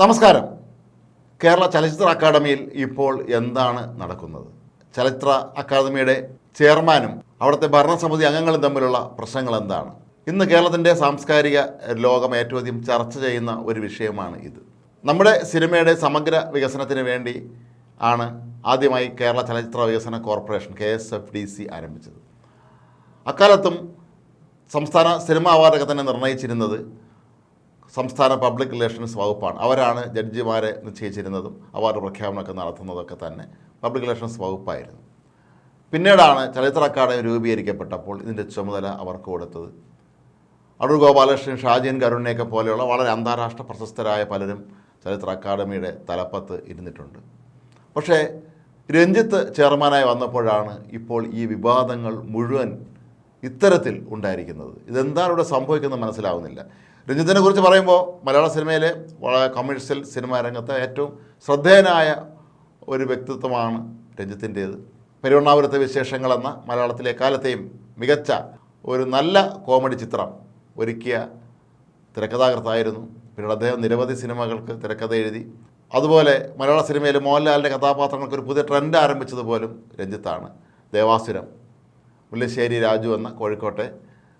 നമസ്കാരം. കേരള ചലച്ചിത്ര അക്കാദമിയിൽ ഇപ്പോൾ എന്താണ് നടക്കുന്നത്? ചലച്ചിത്ര അക്കാദമിയുടെ ചെയർമാനും അവിടുത്തെ ഭരണസമിതി അംഗങ്ങളും തമ്മിലുള്ള പ്രശ്നങ്ങൾ എന്താണ്? ഇന്ന് കേരളത്തിന്റെ സാംസ്കാരിക ലോകം ഏറ്റവും അധികം ചർച്ച ചെയ്യുന്ന ഒരു വിഷയമാണ് ഇത്. നമ്മുടെ സിനിമയുടെ സമഗ്ര വികസനത്തിന് വേണ്ടി ആണ് ആദ്യമായി കേരള ചലച്ചിത്ര വികസന corporation K S F D C ആരംഭിച്ചത്. അക്കാലത്തും സംസ്ഥാന സിനിമാ അവാർഡൊക്കെ തന്നെ നിർണയിച്ചിരുന്നത് സംസ്ഥാന പബ്ലിക് റിലേഷൻസ് വകുപ്പാണ്. അവരാണ് ജഡ്ജിമാരെ നിശ്ചയിച്ചിരുന്നതും അവാർഡ് പ്രഖ്യാപനമൊക്കെ നടത്തുന്നതൊക്കെ തന്നെ പബ്ലിക് റിലേഷൻസ് വകുപ്പായിരുന്നു. പിന്നീടാണ് ചലച്ചിത്ര അക്കാദമി രൂപീകരിക്കപ്പെട്ടപ്പോൾ ഇതിന്റെ ചുമതല അവർക്ക് കൊടുത്തത്. അടൂർ ഗോപാലകൃഷ്ണൻ ഷാജിയൻ കരുണിനെയൊക്കെ പോലെയുള്ള വളരെ അന്താരാഷ്ട്ര പ്രശസ്തരായ പലരും ചലച്ചിത്ര അക്കാദമിയുടെ തലപ്പത്ത് ഇരുന്നിട്ടുണ്ട്. പക്ഷേ രഞ്ജിത്ത് ചെയർമാനായി വന്നപ്പോഴാണ് ഇപ്പോൾ ഈ വിവാദങ്ങൾ മുഴുവൻ ഇത്തരത്തിൽ ഉണ്ടായിരിക്കുന്നത്. ഇതെന്താണ് ഇവിടെ സംഭവിക്കുന്നത് മനസ്സിലാവുന്നില്ല. രഞ്ജിത്തിനെ കുറിച്ച് പറയുമ്പോൾ മലയാള സിനിമയിലെ വളരെ കമേഴ്ഷ്യൽ സിനിമാ രംഗത്തെ ഏറ്റവും ശ്രദ്ധേയനായ ഒരു വ്യക്തിത്വമാണ് രഞ്ജിത്തിന്റേത്. പെരുവണ്ണാപുരത്തെ വിശേഷങ്ങൾ എന്ന മലയാളത്തിലെ കാലത്തെയും മികച്ച ഒരു നല്ല കോമഡി ചിത്രം ഒരുക്കിയ തിരക്കഥാകൃത്തായിരുന്നു. പിന്നീട് അദ്ദേഹം നിരവധി സിനിമകൾക്ക് തിരക്കഥ എഴുതി. അതുപോലെ മലയാള സിനിമയിൽ മോഹൻലാലിന്റെ കഥാപാത്രങ്ങൾക്ക് ഒരു പുതിയ ട്രെൻഡ് ആരംഭിച്ചതുപോലും രഞ്ജിത്താണ്. ദേവാസുരം മുല്ലശ്ശേരി രാജു എന്ന കോഴിക്കോട്ടെ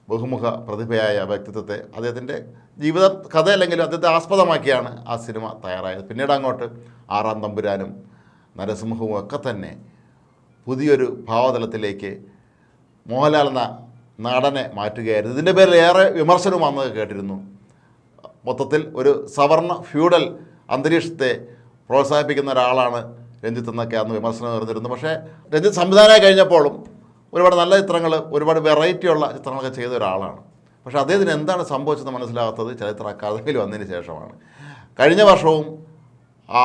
ബഹുമുഖ പ്രതിഭയായ വ്യക്തിത്വത്തെ അദ്ദേഹത്തിന്റെ ജീവിത കഥ കഥയല്ലെങ്കിലും അദ്ദേഹത്തെ ആസ്പദമാക്കിയാണ് ആ സിനിമ തയ്യാറായത്. പിന്നീട് അങ്ങോട്ട് ആറാം തമ്പുരാനും നരസിംഹവും ഒക്കെ തന്നെ പുതിയൊരു ഭാവതലത്തിലേക്ക് മോഹൻലാൽ എന്ന നടനെ മാറ്റുകയായിരുന്നു. ഇതിന്റെ പേരിൽ ഏറെ വിമർശനം വന്നത് കേട്ടിരുന്നു. മൊത്തത്തിൽ ഒരു സവർണ ഫ്യൂഡൽ അന്തരീക്ഷത്തെ പ്രോത്സാഹിപ്പിക്കുന്ന ഒരാളാണ് രഞ്ജിത്ത് എന്നൊക്കെ അന്ന് വിമർശനം നിറഞ്ഞിരുന്നു പക്ഷേ രഞ്ജിത്ത് സംവിധാനമായി കഴിഞ്ഞപ്പോഴും ഒരുപാട് നല്ല ചിത്രങ്ങൾ ഒരുപാട് വെറൈറ്റിയുള്ള ചിത്രങ്ങളൊക്കെ ചെയ്ത ഒരാളാണ്. പക്ഷേ അദ്ദേഹത്തിന് എന്താണ് സംഭവിച്ചത് മനസ്സിലാകാത്തത് ചരിത്ര അക്കാദമിയിൽ വന്നതിന് ശേഷമാണ്. കഴിഞ്ഞ വർഷവും ആ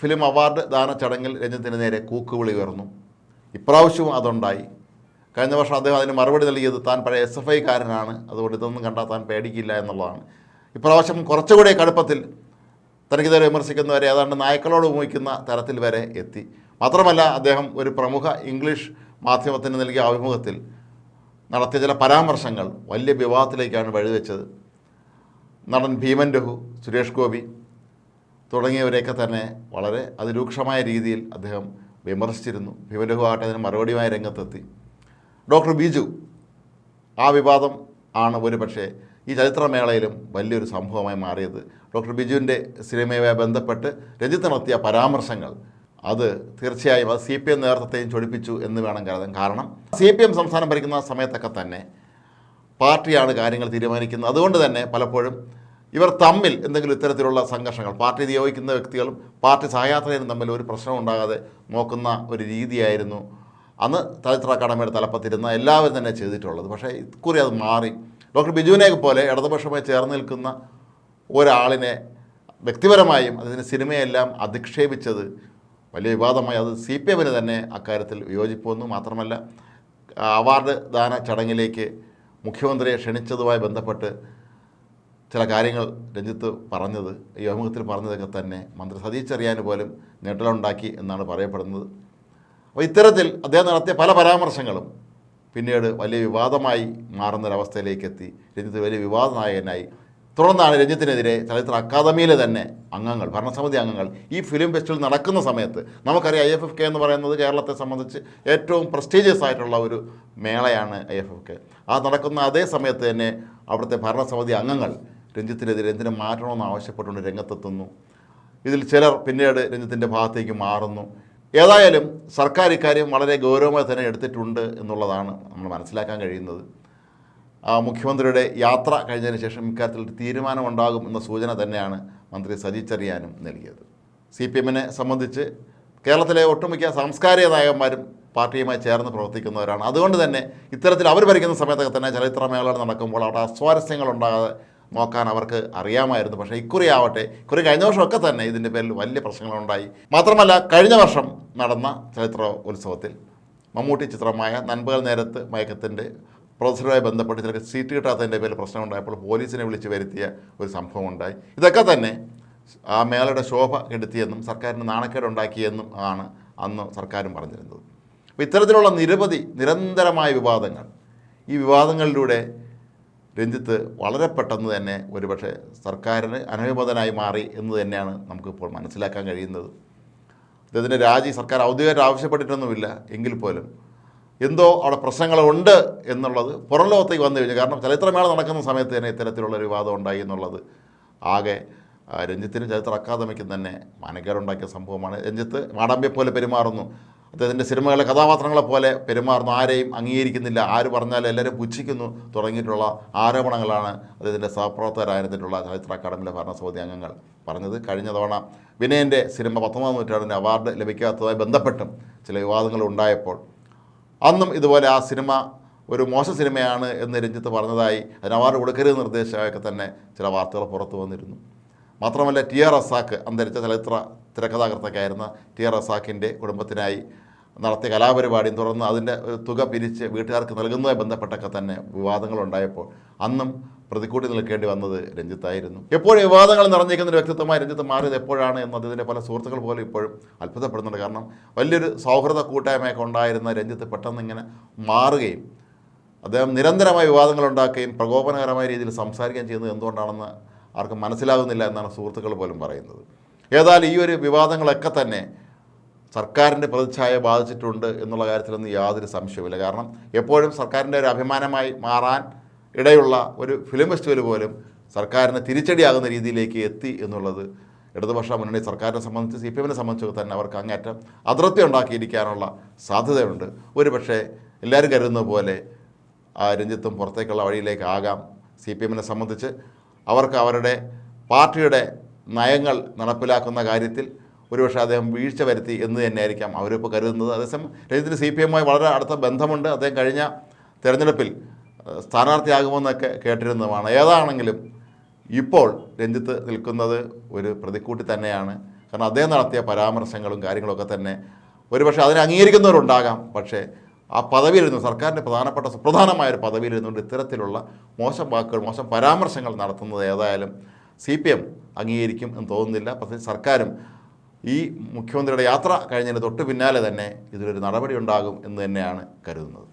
ഫിലിം അവാർഡ് ദാന ചടങ്ങിൽ രഞ്ജിത്തിന് നേരെ കൂക്കുവിളി ഉയർന്നു. ഇപ്രാവശ്യവും അതുണ്ടായി. കഴിഞ്ഞ വർഷം അദ്ദേഹം അതിന് മറുപടി നൽകിയത് താൻ പഴയ എസ് എഫ് ഐക്കാരനാണ്. അതുകൊണ്ട് ഇതൊന്നും കണ്ടാൽ താൻ പേടിക്കില്ല എന്നുള്ളതാണ്. ഇപ്രാവശ്യം കുറച്ചുകൂടി കടുപ്പത്തിൽ തനിക്കെതിരെ വിമർശിക്കുന്നവരെ ഏതാണ്ട് നായ്ക്കളോട് ഉപയോഗിക്കുന്ന തരത്തിൽ വരെ എത്തി. മാത്രമല്ല അദ്ദേഹം ഒരു പ്രമുഖ ഇംഗ്ലീഷ് മാധ്യമത്തിന് നൽകിയ അഭിമുഖത്തിൽ നടത്തിയ ചില പരാമർശങ്ങൾ വലിയ വിവാദത്തിലേക്കാണ് വഴിവെച്ചത്. നടൻ ഭീമൻ രഘു സുരേഷ് ഗോപി തുടങ്ങിയവരെയൊക്കെ തന്നെ വളരെ അതിരൂക്ഷമായ രീതിയിൽ അദ്ദേഹം വിമർശിച്ചിരുന്നു. ഭീമൻ രഘു ആകട്ടെ അതിന് മറുപടിയുമായി രംഗത്തെത്തി. ഡോക്ടർ ബിജു ആ വിവാദം ആണ് ഒരു പക്ഷേ ഈ ചരിത്രമേളയിലും വലിയൊരു സംഭവമായി മാറിയത്. ഡോക്ടർ ബിജുവിന്റെ സിനിമയുമായി ബന്ധപ്പെട്ട് രഞ്ജിത്ത് നടത്തിയ പരാമർശങ്ങൾ അത് തീർച്ചയായും അത് സി പി എം നേതൃത്വത്തെയും ചൊടിപ്പിച്ചു എന്ന് വേണം കരുതാൻ. കാരണം സി പി എം സംസ്ഥാനം ഭരിക്കുന്ന സമയത്തൊക്കെ തന്നെ പാർട്ടിയാണ് കാര്യങ്ങൾ തീരുമാനിക്കുന്നത്. അതുകൊണ്ട് തന്നെ പലപ്പോഴും ഇവർ തമ്മിൽ എന്തെങ്കിലും ഇത്തരത്തിലുള്ള സംഘർഷങ്ങൾ പാർട്ടി നിയോഗിക്കുന്ന വ്യക്തികളും പാർട്ടി സഹയാത്രികരും തമ്മിൽ ഒരു പ്രശ്നം ഉണ്ടാകാതെ നോക്കുന്ന ഒരു രീതിയായിരുന്നു അന്ന് ചലച്ചിത്ര അക്കാദമിയുടെ തലപ്പത്തിരുന്ന എല്ലാവരും തന്നെ ചെയ്തിട്ടുള്ളത്. പക്ഷേ ഇക്കുറി അത് മാറി. ഡോക്ടർ ബിജുവിനെ പോലെ ഇടതുപക്ഷമായി ചേർന്ന് നിൽക്കുന്ന ഒരാളിനെ വ്യക്തിപരമായും അതിന് സിനിമയെല്ലാം അധിക്ഷേപിച്ചത് വലിയ വിവാദമായി അത് സി പി എമ്മിന് തന്നെ അക്കാര്യത്തിൽ വിയോജിപ്പുവെന്നു മാത്രമല്ല അവാർഡ് ദാന ചടങ്ങിലേക്ക് മുഖ്യമന്ത്രിയെ ക്ഷണിച്ചതുമായി ബന്ധപ്പെട്ട് ചില കാര്യങ്ങൾ രഞ്ജിത്ത് പറഞ്ഞത് ഈ അഭിമുഖത്തിൽ പറഞ്ഞതൊക്കെ തന്നെ മന്ത്രി സതീഷ് ചെറിയാന് പോലും ഞെട്ടലുണ്ടാക്കി എന്നാണ് പറയപ്പെടുന്നത്. അപ്പോൾ ഇത്തരത്തിൽ അദ്ദേഹം നടത്തിയ പല പരാമർശങ്ങളും പിന്നീട് വലിയ വിവാദമായി മാറുന്നൊരവസ്ഥയിലേക്ക് എത്തി രഞ്ജിത്ത് വലിയ വിവാദ നായകനായി തുടർന്നാണ് രഞ്ജിത്തിനെതിരെ ചലച്ചിത്ര അക്കാദമിയിലെ തന്നെ അംഗങ്ങൾ ഭരണസമിതി അംഗങ്ങൾ ഈ ഫിലിം ഫെസ്റ്റിവൽ നടക്കുന്ന സമയത്ത് നമുക്കറിയാം ഐ എഫ് എഫ് കെ എന്ന് പറയുന്നത് കേരളത്തെ സംബന്ധിച്ച് ഏറ്റവും പ്രസ്റ്റീജിയസ് ആയിട്ടുള്ള ഒരു മേളയാണ് ഐ എഫ് എഫ് കെ. ആ നടക്കുന്ന അതേ സമയത്ത് തന്നെ അവിടുത്തെ ഭരണസമിതി അംഗങ്ങൾ രഞ്ജിത്തിനെതിരെ എന്തിനു മാറ്റണമെന്ന് ആവശ്യപ്പെട്ടുകൊണ്ട് രംഗത്തെത്തുന്നു. ഇതിൽ ചിലർ പിന്നീട് രഞ്ജിത്തിന്റെ ഭാഗത്തേക്ക് മാറുന്നു. ഏതായാലും സർക്കാർ ഇക്കാര്യം വളരെ ഗൗരവമായി തന്നെ എടുത്തിട്ടുണ്ട് എന്നുള്ളതാണ് നമ്മൾ മനസ്സിലാക്കാൻ കഴിയുന്നത്. മുഖ്യമന്ത്രിയുടെ യാത്ര കഴിഞ്ഞതിന് ശേഷം ഇക്കാര്യത്തിൽ തീരുമാനമുണ്ടാകും എന്ന സൂചന തന്നെയാണ് മന്ത്രി സജി ചെറിയാനും നൽകിയത്. സി പി എമ്മിനെ സംബന്ധിച്ച് കേരളത്തിലെ ഒട്ടുമിക്ക സാംസ്കാരിക നായകന്മാരും പാർട്ടിയുമായി ചേർന്ന് പ്രവർത്തിക്കുന്നവരാണ്. അതുകൊണ്ട് തന്നെ ഇത്തരത്തിൽ അവർ ഭരിക്കുന്ന സമയത്തൊക്കെ തന്നെ ചരിത്രമേള നടക്കുമ്പോൾ അവിടെ അസ്വാരസ്യങ്ങൾ ഉണ്ടാകാതെ നോക്കാൻ അവർക്ക് അറിയാമായിരുന്നു. പക്ഷേ ഇക്കുറി ആവട്ടെ ഇക്കുറി കഴിഞ്ഞ വർഷമൊക്കെ തന്നെ ഇതിന്റെ പേരിൽ വലിയ പ്രശ്നങ്ങളുണ്ടായി. മാത്രമല്ല കഴിഞ്ഞ വർഷം നടന്ന ചലച്ചിത്ര ഉത്സവത്തിൽ മമ്മൂട്ടി ചിത്രമായ നൻപകൽ നേരത്ത് മയക്കത്തിന്റെ പ്രൊഫസറുമായി ബന്ധപ്പെട്ട് ചിലർക്ക് സീറ്റ് കിട്ടാത്തതിന്റെ പേരിൽ പ്രശ്നമുണ്ടായപ്പോൾ പോലീസിനെ വിളിച്ച് വരുത്തിയ ഒരു സംഭവം ഉണ്ടായി. ഇതൊക്കെ തന്നെ ആ മേളയുടെ ശോഭ കെടുത്തിയെന്നും സർക്കാരിന് നാണക്കേടുണ്ടാക്കിയെന്നും ആണ് അന്ന് സർക്കാരും പറഞ്ഞിരുന്നത്. അപ്പോൾ ഇത്തരത്തിലുള്ള നിരവധി നിരന്തരമായ വിവാദങ്ങൾ ഈ വിവാദങ്ങളിലൂടെ രഞ്ജിത്ത് വളരെ പെട്ടെന്ന് തന്നെ ഒരുപക്ഷെ സർക്കാരിന് അനഭിമതനായി മാറി എന്ന് തന്നെയാണ് നമുക്കിപ്പോൾ മനസ്സിലാക്കാൻ കഴിയുന്നത്. അദ്ദേഹത്തിന്റെ രാജി സർക്കാർ ഔദ്യോഗികമായിട്ട് ആവശ്യപ്പെട്ടിട്ടൊന്നുമില്ല. എങ്കിൽ പോലും എന്തോ അവിടെ പ്രശ്നങ്ങളുണ്ട് എന്നുള്ളത് പുറം ലോകത്തേക്ക് വന്നു കഴിഞ്ഞു. കാരണം ചരിത്രമേള നടക്കുന്ന സമയത്ത് തന്നെ ഇത്തരത്തിലുള്ള ഒരു വിവാദം ഉണ്ടായി എന്നുള്ളത്. ആകെ രഞ്ജിത്തിന് ചരിത്ര അക്കാദമിക്ക് തന്നെ മാനക്കേടുണ്ടാക്കിയ സംഭവമാണ്. രഞ്ജിത്ത് മാടമ്പിയെ പോലെ പെരുമാറുന്നു. അദ്ദേഹത്തിന്റെ സിനിമകളിലെ കഥാപാത്രങ്ങളെ പോലെ പെരുമാറുന്നു. ആരെയും അംഗീകരിക്കുന്നില്ല. ആര് പറഞ്ഞാലും എല്ലാവരും പുച്ഛിക്കുന്നു. തുടങ്ങിയിട്ടുള്ള ആരോപണങ്ങളാണ് അദ്ദേഹത്തിന്റെ സഹപ്രവർത്തകരായിരുന്നിട്ടുള്ള ചരിത്ര അക്കാദമിയിലെ ഭരണസമിതി അംഗങ്ങൾ പറഞ്ഞത്. കഴിഞ്ഞ തവണ വിനയന്റെ സിനിമ പത്തൊമ്പതാം നൂറ്റാണ്ടിന്റെ അവാർഡ് ലഭിക്കാത്തതുമായി ബന്ധപ്പെട്ടും ചില വിവാദങ്ങൾ ഉണ്ടായപ്പോൾ അന്നും ഇതുപോലെ ആ സിനിമ ഒരു മോശം സിനിമയാണ് എന്ന് രഞ്ജിത്ത് പറഞ്ഞതായി അതിന് അവാർഡ് കൊടുക്കരുത് നിർദ്ദേശമൊക്കെ തന്നെ ചില വാർത്തകൾ പുറത്തു വന്നിരുന്നു. മാത്രമല്ല ടി ആർ അസാക്ക് അന്തരിച്ച ചലച്ചിത്ര തിരക്കഥാകൃത്തൊക്കെയായിരുന്ന ടി ആർ അസാക്കിന്റെ കുടുംബത്തിനായി നടത്തിയ കലാപരിപാടിയും തുടർന്ന് അതിന്റെ തുക പിരിച്ച് വീട്ടുകാർക്ക് നൽകുന്നതുമായി ബന്ധപ്പെട്ടൊക്കെ തന്നെ വിവാദങ്ങളുണ്ടായപ്പോൾ അന്നും പ്രതിക്കൂട്ടി നിൽക്കേണ്ടി വന്നത് രഞ്ജിത്തായിരുന്നു. എപ്പോഴും വിവാദങ്ങൾ നിറഞ്ഞിരിക്കുന്ന ഒരു വ്യക്തിത്വമായി രഞ്ജിത്ത് മാറിയത് എപ്പോഴാണ് എന്ന് അതിന്റെ പല സുഹൃത്തുക്കൾ പോലും ഇപ്പോഴും അത്ഭുതപ്പെടുന്നുണ്ട്. കാരണം വലിയൊരു സൗഹൃദ കൂട്ടായ്മയൊക്കെ ഉണ്ടായിരുന്ന രഞ്ജിത്ത് പെട്ടെന്ന് ഇങ്ങനെ മാറുകയും അദ്ദേഹം നിരന്തരമായ വിവാദങ്ങൾ ഉണ്ടാക്കുകയും പ്രകോപനകരമായ രീതിയിൽ സംസാരിക്കുകയും ചെയ്യുന്നത് എന്തുകൊണ്ടാണെന്ന് ആർക്കും മനസ്സിലാകുന്നില്ല എന്നാണ് സുഹൃത്തുക്കൾ പോലും പറയുന്നത്. ഏതായാലും ഈ ഒരു വിവാദങ്ങളൊക്കെ തന്നെ സർക്കാരിന്റെ പ്രതിച്ഛായ ബാധിച്ചിട്ടുണ്ട് എന്നുള്ള കാര്യത്തിലൊന്നും യാതൊരു സംശയവുമില്ല. കാരണം എപ്പോഴും സർക്കാരിന്റെ ഒരു അഭിമാനമായി മാറാൻ ഇടയുള്ള ഒരു ഫിലിം ഫെസ്റ്റിവൽ പോലും സർക്കാരിന് തിരിച്ചടിയാകുന്ന രീതിയിലേക്ക് എത്തി എന്നുള്ളത് ഇടതുപക്ഷ മുന്നണി സർക്കാരിനെ സംബന്ധിച്ച് സി പി എമ്മിനെ സംബന്ധിച്ച് തന്നെ അവർക്ക് അങ്ങേറ്റം അതൃപ്തി ഉണ്ടാക്കിയിരിക്കാനുള്ള സാധ്യതയുണ്ട്. ഒരു പക്ഷേ എല്ലാവരും കരുതുന്ന പോലെ ആ രഞ്ജിത്തും പുറത്തേക്കുള്ള വഴിയിലേക്കാകാം സി പി എമ്മിനെ സംബന്ധിച്ച് അവർക്ക് അവരുടെ പാർട്ടിയുടെ നയങ്ങൾ നടപ്പിലാക്കുന്ന കാര്യത്തിൽ ഒരുപക്ഷെ അദ്ദേഹം വീഴ്ച വരുത്തി എന്ന് തന്നെയായിരിക്കാം അവരിപ്പോൾ കരുതുന്നത്. അതേസമയം രഞ്ജിത്തിന് സി പി എമ്മുമായി വളരെ അടുത്ത ബന്ധമുണ്ട്. അദ്ദേഹം കഴിഞ്ഞ തെരഞ്ഞെടുപ്പിൽ സ്ഥാനാർത്ഥിയാകുമെന്നൊക്കെ കേട്ടിരുന്നതുമാണ്. ഏതാണെങ്കിലും ഇപ്പോൾ രഞ്ജിത്ത് നിൽക്കുന്നത് ഒരു പ്രതിക്കൂട്ടി തന്നെയാണ്. കാരണം അദ്ദേഹം നടത്തിയ പരാമർശങ്ങളും കാര്യങ്ങളൊക്കെ തന്നെ ഒരുപക്ഷെ അതിനെ അംഗീകരിക്കുന്നവരുണ്ടാകാം. പക്ഷേ ആ പദവിയിലിരുന്നു സർക്കാരിന്റെ പ്രധാനപ്പെട്ട സുപ്രധാനമായ ഒരു പദവിയിലിരുന്നുകൊണ്ട് ഇത്തരത്തിലുള്ള മോശം വാക്കുകൾ മോശം പരാമർശങ്ങൾ നടത്തുന്നത് ഏതായാലും സി പി എം അംഗീകരിക്കും എന്ന് തോന്നുന്നില്ല. പക്ഷേ സർക്കാരും ഈ മുഖ്യമന്ത്രിയുടെ യാത്ര കഴിഞ്ഞതിന് തൊട്ട് പിന്നാലെ തന്നെ ഇതിലൊരു നടപടി ഉണ്ടാകും എന്ന് തന്നെയാണ് കരുതുന്നത്.